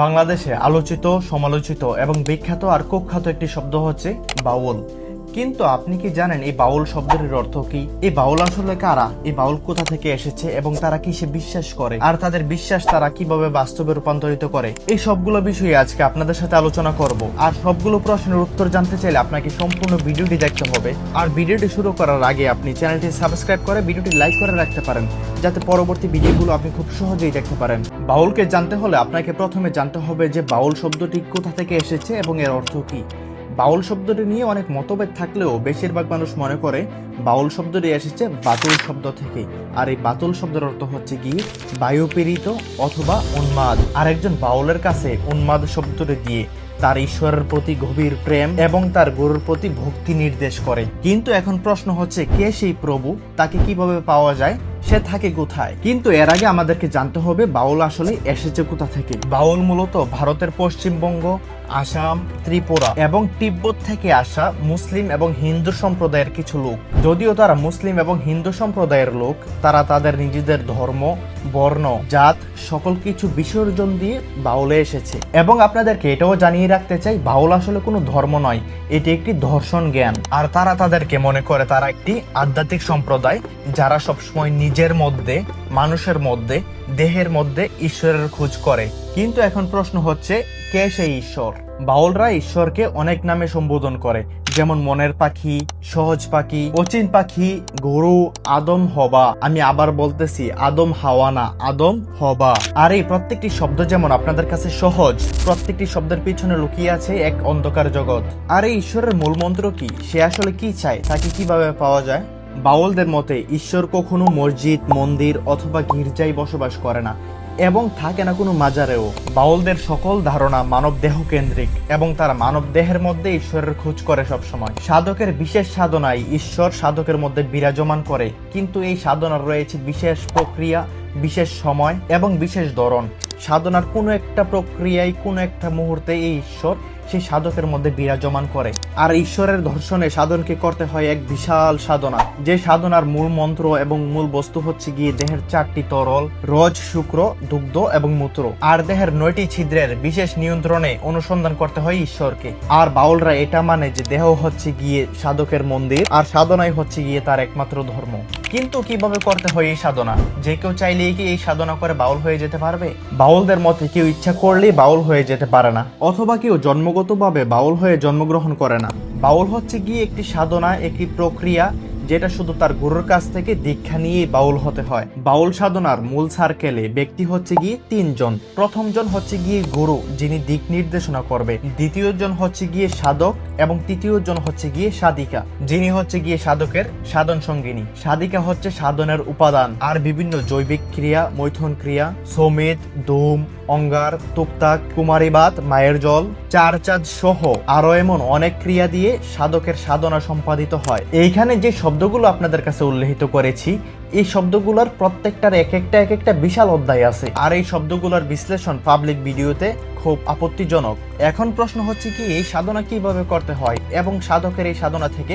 বাংলাদেশে আলোচিত সমালোচিত এবং বিখ্যাত আর কুখ্যাত একটি শব্দ হচ্ছে বাউল। কিন্তু আপনি কি জানেন এই বাউল শব্দের অর্থ কি? এই বাউল আসলে কারা? এই বাউল কোথা থেকে এসেছে এবং তারা কিসে বিশ্বাস করে? আর তাদের বিশ্বাস তারা কীভাবে বাস্তবে রূপান্তরিত করে? এই সবগুলো বিষয়ে আজকে আপনাদের সাথে আলোচনা করব। আর সবগুলো প্রশ্নের উত্তর জানতে চাইলে আপনাকে সম্পূর্ণ ভিডিওটি দেখতে হবে। আর ভিডিওটি শুরু করার আগে আপনি চ্যানেলটি সাবস্ক্রাইব করে ভিডিওটি লাইক করে রাখতে পারেন, যাতে পরবর্তী ভিডিওগুলো আপনি খুব সহজেই দেখতে পারেন। বাউলকে জানতে হলে আপনাকে প্রথমে জানতে হবে যে বাউল শব্দটি কোথা থেকে এসেছে এবং এর অর্থ কি। বাউল শব্দটি নিয়ে অনেক মতভেদ থাকলেও বেশিরভাগ মানুষ মনে করে বাউল শব্দটি এসেছে বাতুল শব্দ থেকে আর এই বাতুল শব্দের অর্থ হচ্ছে কি? বায়ুপীড়িত অথবা উন্মাদ। আর একজন বাউলের কাছে উন্মাদ শব্দটি দিয়ে তার ঈশ্বরের প্রতি গভীর প্রেম এবং তার গরুর প্রতি ভক্তি নির্দেশ করে। কিন্তু এখন প্রশ্ন হচ্ছে, কে সেই প্রভু? তাকে কীভাবে পাওয়া যায়? সে থাকে কোথায়? কিন্তু এর আগে আমাদেরকে জানতে হবে, বাউল আসলে এসেছে কোথা থেকে? বাউল মূলত ভারতের পশ্চিমবঙ্গ আসাম, ত্রিপুরা এবং তিব্বত থেকে আসা মুসলিম এবং হিন্দু সম্প্রদায়ের কিছু লোক। যদিও তারা মুসলিম এবং হিন্দু সম্প্রদায়ের লোক, তারা তাদের নিজেদের ধর্ম, বর্ণ, জাত, সকল কিছু বিসর্জন দিয়ে বাউলে এসেছে। এবং আপনাদেরকে এটাও জানিয়ে রাখতে চাই, বাউল আসলে কোনো ধর্ম নয়, এটি একটি ধর্ষণ জ্ঞান। আর তারা তাদেরকে মনে করে, তারা একটি আধ্যাত্মিক সম্প্রদায়, যারা সবসময় নিজের মধ্যে, মানুষের মধ্যে, দেহের মধ্যে ঈশ্বরের খোঁজ করে। কিন্তু এখন প্রশ্ন হচ্ছে, কে সেই ঈশ্বর? বাউলরা ঈশ্বরকে অনেক নামে সম্বোধন করে, যেমন মনের পাখি, সহজ পাখি, অচিন পাখি, গরু, আদম, হবা। আমি আবার বলতেছি, আদম হাওয়ানা আদম হবা। আর এই প্রত্যেকটি শব্দ যেমন আপনাদের কাছে সহজ, প্রত্যেকটি শব্দের পিছনে লুকিয়ে আছে এক অন্ধকার জগৎ। আর এই ঈশ্বরের মূল মন্ত্র কি? সে আসলে কি চায়? তাকে কীভাবে পাওয়া যায়? বাউলদের মতে, ঈশ্বর কখনো মসজিদ, মন্দির অথবা গির্জায় বসবাস করে না। এবং থাকে না কোনো মাজারেও। বাউলদের সকল ধারণা মানব দেহ কেন্দ্রিক এবং তারা মানব দেহের মধ্যে ঈশ্বরের খোঁজ করে সবসময়। সাধকের বিশেষ সাধনায় ঈশ্বর সাধকের মধ্যে বিরাজমান করে, কিন্তু এই সাধনার রয়েছে বিশেষ প্রক্রিয়া, বিশেষ সময় এবং বিশেষ ধরন। সাধনার কোনো একটা প্রক্রিয়ায় কোনো একটা মুহূর্তে এই ঈশ্বর সেই সাধকের মধ্যে বিরাজমান করে। আর ঈশ্বরের ধর্ষণে সাধনকে করতে হয় এক বিশাল সাধনা। যে সাধনার মূল মন্ত্র এবং মূল বস্তু হচ্ছে গিয়ে দেহের চারটি তরল, রজ, শুক্র, দুগ্ধ এবং মূত্র। আর দেহের নয়টি ছিদ্রের বিশেষ নিয়ন্ত্রণে অনুসন্ধান করতে হয় ঈশ্বরকে। আর বাউলরা এটা মানে যে দেহ হচ্ছে গিয়ে সাধকের মন্দির, আর সাধনাই হচ্ছে গিয়ে তার একমাত্র ধর্ম। কিন্তু কীভাবে করতে হয় এই সাধনা? যে কেউ চাইলেই কি এই সাধনা করে বাউল হয়ে যেতে পারবে? বাউলদের মতে কেউ ইচ্ছা করলেই বাউল হয়ে যেতে পারে না। অথবা কেউ জন্মগতভাবে বাউল হয়ে জন্মগ্রহণ করে না। বাউল হচ্ছে গিয়ে একটি সাধনা, একটি প্রক্রিয়া, যেটা শুধু তার গুরুর কাছ থেকে দীক্ষা নিয়েই বাউল হতে হয়। বাউল সাধনার মূল সার্কেলে ব্যক্তি হচ্ছে গিয়ে তিনজন। প্রথম জন হচ্ছে গিয়ে গুরু, যিনি দিক নির্দেশনা করবে। দ্বিতীয় জন হচ্ছে গিয়ে সাধক এবং তৃতীয় জন হচ্ছে গিয়ে সাধিকা। যিনি হচ্ছে গিয়ে সাধকের সাধন সঙ্গিনী। সাধিকা হচ্ছে সাধনের উপাদান। আর বিভিন্ন জৈবিক ক্রিয়া, মৈথন ক্রিয়া, সমেত, ধূম, অঙ্গার তুকতাক কুমারীবাত মায়ের জল চার চাঁদ সহ আরও এমন অনেক ক্রিয়া দিয়ে সাধকের সাধনা সম্পাদিত হয়। এইখানে যে শব্দগুলো আপনাদের কাছে উল্লেখিত করেছি, এই শব্দগুলোর প্রত্যেকটার এক একটা এক একটা বিশাল অধ্যায় আছে। আর এই শব্দগুলোর বিশ্লেষণ পাবলিক ভিডিওতে খুব আপত্তিজনক। এখন প্রশ্ন হচ্ছে কি, এই সাধনা কীভাবে করতে হয় এবং সাধকের এই সাধনা থেকে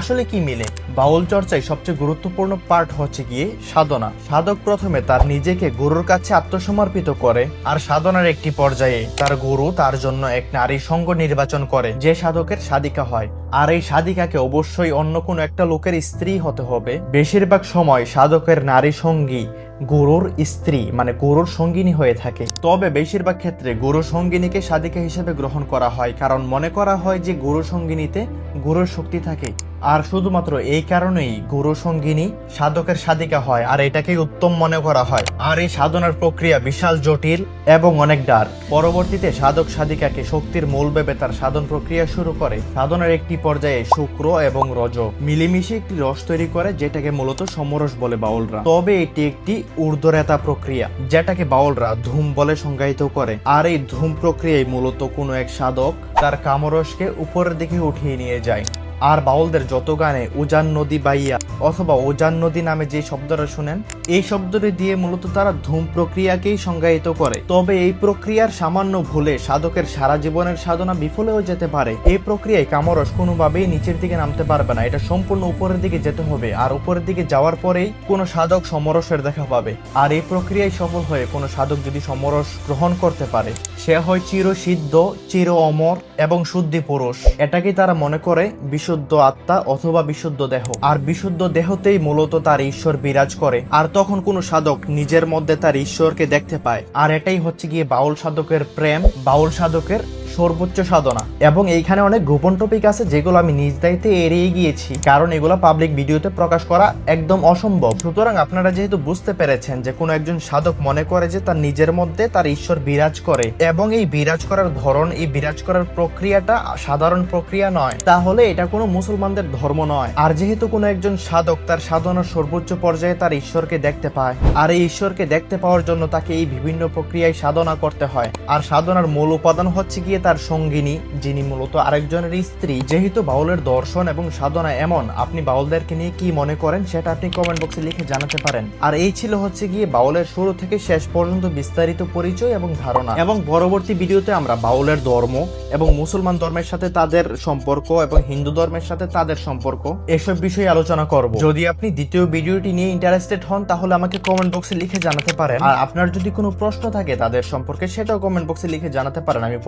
আসলে কি মিলে? বাউল চর্চায় সবচেয়ে গুরুত্বপূর্ণ পার্ট হচ্ছে গিয়ে সাধনা। সাধক প্রথমে তার নিজেকে গুরুর কাছে আত্মসমর্পিত করে আর সাধনার একটি পর্যায়ে তার গুরু তার জন্য এক নারী সঙ্গ নির্বাচন করে, যে সাধকের সাধিকা হয়। আর এই সাধিকাকে অবশ্যই অন্য কোনো একটা লোকের স্ত্রী হতে হবে। বেশিরভাগ সময় সাধকের নারী সঙ্গী গুরুর স্ত্রী মানে গুরুর সঙ্গিনী হয়ে থাকে। তবে বেশিরভাগ ক্ষেত্রে গুরু সঙ্গিনীকে সাধিকা হিসেবে গ্রহণ করা হয়, কারণ মনে করা হয় যে গুরু সঙ্গিনীতে গুরুর শক্তি থাকে। আর শুধুমাত্র এই কারণেই গুরু সঙ্গিনী সাধকের সাধিকা হয়, আর এটাকেই উত্তম মনে করা হয়। আর এই সাধনার প্রক্রিয়া বিশাল জটিল এবং অনেক ডার পরবর্তীতে সাধক সাধিকাকে শক্তির মূল ভেবে তার সাধন প্রক্রিয়া শুরু করে। সাধনার একটি পর্যায়ে শুক্র এবং রজ মিলেমিশে একটি রস তৈরি করে, যেটাকে মূলত সমরস বলে বাউলরা। তবে এটি একটি ঊর্ধ্বরেতা প্রক্রিয়া, যেটাকে বাউলরা ধূম বলে সংজ্ঞায়িত করে। আর এই ধূম প্রক্রিয়ায় মূলত কোনো এক সাধক তার কামরসকে উপরের দিকে উঠিয়ে নিয়ে যায়। আর বাউলদের যত গানে উজান নদী বাইয়া অথবা উজান নদী নামে যে শব্দটা শুনেন, এই শব্দটি দিয়ে মূলত তারা ধূম প্রক্রিয়াকেই সংজ্ঞায়িত করে। তবে এই প্রক্রিয়ার সামান্য ভুলে সাধকের সারা জীবনের সাধনা বিফলেও যেতে পারে। এই প্রক্রিয়ায় কামরস কোনোভাবেই নিচের দিকে নামতে পারবে না। এটা সম্পূর্ণ উপরের দিকে যেতে হবে আর উপরের দিকে যাওয়ার পরেই কোনো সাধক সমরসের দেখা পাবে। আর এই প্রক্রিয়ায় সফল হয়ে কোনো সাধক যদি সমরস গ্রহণ করতে পারে, সে হয় চির সিদ্ধ চির অমর এবং শুদ্ধি পুরুষ। এটাকে তারা মনে করে বিশুদ্ধ আত্মা অথবা বিশুদ্ধ দেহ। আর বিশুদ্ধ দেহতেই মূলত তার ঈশ্বর বিরাজ করে। আর তখন কোনো সাধক নিজের মধ্যে তার ঈশ্বরকে দেখতে পায়। আর এটাই হচ্ছে গিয়ে বাউল সাধকের প্রেম। বাউল সাধকের সর্বোচ্চ সাধনা। এবং এইখানে অনেক গোপন টপিক আছে যেগুলো আমি নিজ দায়িত্বে এড়িয়ে গিয়েছি, কারণ এগুলো পাবলিক ভিডিওতে প্রকাশ করা একদম অসম্ভব। সুতরাং আপনারা যেহেতু বুঝতে পেরেছেন যে কোনো একজন সাধক মনে করে যে তার নিজের মধ্যে তার ঈশ্বর বিরাজ করে, এবং এই বিরাজ করার ধরন, এই বিরাজ করার প্রক্রিয়াটা সাধারণ প্রক্রিয়া নয়। তাহলে এটা কোনো মুসলমানদের ধর্ম নয়। আর যেহেতু কোনো একজন সাধক তার সাধনার সর্বোচ্চ পর্যায়ে তার ঈশ্বরকে দেখতে পায়, আর এই ঈশ্বরকে দেখতে পাওয়ার জন্য তাকে এই বিভিন্ন প্রক্রিয়ায় সাধনা করতে হয়। আর সাধনার মূল উপাদান হচ্ছে গিয়ে তার সঙ্গিনী, যিনি মূলত আরেকজনের স্ত্রী, যেহেতু বাউলের দর্শন এবং সাধনা এমন, আপনি বাউলদেরকে নিয়ে কি মনে করেন সেটা আপনি কমেন্ট বক্সে লিখে জানাতে পারেন। আর এই ছিল হচ্ছে গিয়ে বাউলের শুরু থেকে শেষ পর্যন্ত বিস্তারিত পরিচয় এবং ধারণা। এবং পরবর্তী ভিডিওতে আমরা বাউলের ধর্ম এবং মুসলমান ধর্মের সাথে তাদের সম্পর্ক এবং হিন্দু ধর্মের সাথে তাদের সম্পর্ক এসব বিষয়ে আলোচনা করব। যদি আপনি দ্বিতীয় ভিডিওটি নিয়ে ইন্টারেস্টেড হন, তাহলে আমাকে কমেন্ট বক্সে লিখে জানাতে পারেন। আর আপনার যদি কোনো প্রশ্ন থাকে তাদের সম্পর্কে, সেটাও কমেন্ট বক্সে লিখে জানাতে পারেন। আমি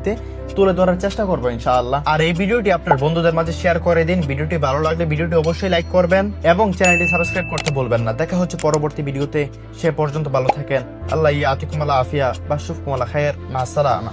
পরবর্তীতে তুলে ধরার চেষ্টা করব ইনশাআল্লাহ। আর এই ভিডিওটি আপনার বন্ধুদের মাঝে শেয়ার করে দিন। ভিডিওটি ভালো লাগলে ভিডিওটি অবশ্যই লাইক করবেন এবং চ্যানেলটি সাবস্ক্রাইব করতে বলবেন না। দেখা হচ্ছে পরবর্তী ভিডিওতে। সে পর্যন্ত ভালো থাকেন। আল্লাহ ইয়া আতিকুমালা আফিয়া বাসুফকুম কুমালা খায়ের। আসসালামা